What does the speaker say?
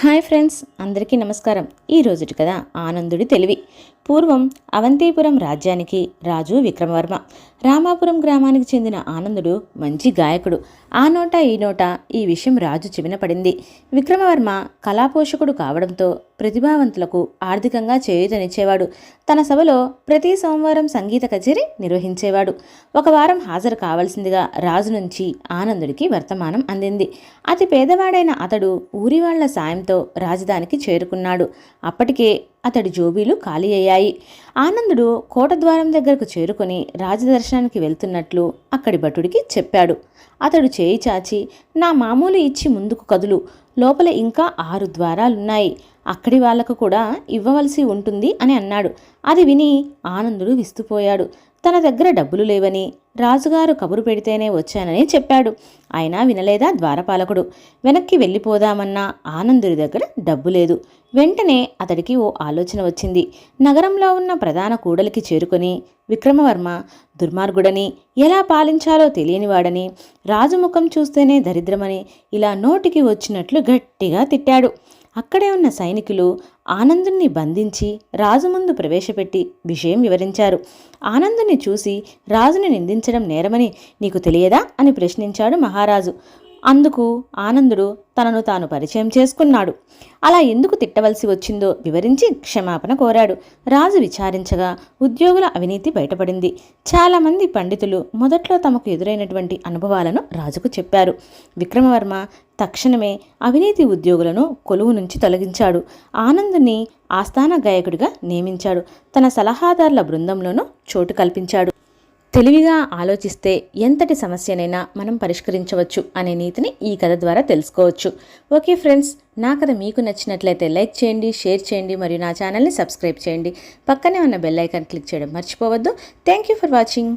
Hi friends అందరికీ నమస్కారం. ఈ రోజుటి కదా ఆనందుడి తెలివి. పూర్వం అవంతిపురం రాజ్యానికి రాజు విక్రమవర్మ. రామాపురం గ్రామానికి చెందిన ఆనందుడు మంచి గాయకుడు. ఆ నోట ఈ నోట ఈ విషయం రాజు చెవిన పడింది. విక్రమవర్మ కళాపోషకుడు కావడంతో ప్రతిభావంతులకు ఆర్థికంగా చేయూతనిచ్చేవాడు. తన సభలో ప్రతి సోమవారం సంగీత కచేరీ నిర్వహించేవాడు. ఒక వారం హాజరు కావాల్సిందిగా రాజు నుంచి ఆనందుడికి వర్తమానం అందింది. అతి పేదవాడైన అతడు ఊరివాళ్ళ సాయంతో రాజధానికి చేరుకున్నాడు. అప్పటికే అతడి జోబీలు ఖాళీ అయ్యాయి. ఆనందుడు కోటద్వారం దగ్గరకు చేరుకొని రాజదర్శనానికి వెళ్తున్నట్లు అక్కడి భటుడికి చెప్పాడు. అతడు చేయి చాచి నా మామూలు ఇచ్చి ముందుకు కదులు. లోపల ఇంకా ఆరు ద్వారాలున్నాయి. అక్కడి వాళ్ళకు కూడా ఇవ్వవలసి ఉంటుంది అని అన్నాడు. అది విని ఆనందుడు విస్తుపోయాడు. తన దగ్గర డబ్బులు లేవని రాజుగారు కబురు పెడితేనే వచ్చానని చెప్పాడు. అయినా వినలేదా ద్వారపాలకుడు? వెనక్కి వెళ్ళిపోదామన్నా ఆనందుడి దగ్గర డబ్బు లేదు. వెంటనే అతడికి ఓ ఆలోచన వచ్చింది. నగరంలో ఉన్న ప్రధాన కూడలికి చేరుకొని విక్రమవర్మ దుర్మార్గుడని ఎలా పాలించాలో తెలియనివాడని రాజుముఖం చూస్తేనే దరిద్రమని ఇలా నోటికి వచ్చినట్లు గట్టిగా తిట్టాడు. అక్కడే ఉన్న సైనికులు ఆనందుణ్ణి బంధించి రాజు ముందు ప్రవేశపెట్టి విషయం వివరించారు. ఆనందుని చూసి రాజుని నిందించడం నేరమని నీకు తెలియదా? అని ప్రశ్నించాడు మహారాజు. అందుకు ఆనందుడు తనను తాను పరిచయం చేసుకున్నాడు. అలా ఎందుకు తిట్టవలసి వచ్చిందో వివరించి క్షమాపణ కోరాడు. రాజు విచారించగా ఉద్యోగుల అవినీతి బయటపడింది. చాలామంది పండితులు మొదట్లో తమకు ఎదురైనటువంటి అనుభవాలను రాజుకు చెప్పారు. విక్రమవర్మ తక్షణమే అవినీతి ఉద్యోగులను కొలువు నుంచి తొలగించాడు. ఆనందుని ఆస్థాన గాయకుడిగా నియమించాడు. తన సలహాదారుల బృందంలోనూ చోటు కల్పించాడు. తెలివిగా ఆలోచిస్తే ఎంతటి సమస్యనైనా మనం పరిష్కరించవచ్చు అనే నీతిని ఈ కథ ద్వారా తెలుసుకోవచ్చు. ఓకే ఫ్రెండ్స్ నా కథ మీకు నచ్చినట్లయితే లైక్ చేయండి షేర్ చేయండి మరియు నా ఛానల్ని సబ్స్క్రైబ్ చేయండి. పక్కనే ఉన్న బెల్ ఐకాన్ క్లిక్ చేయడం మర్చిపోవద్దు. Thank you for watching.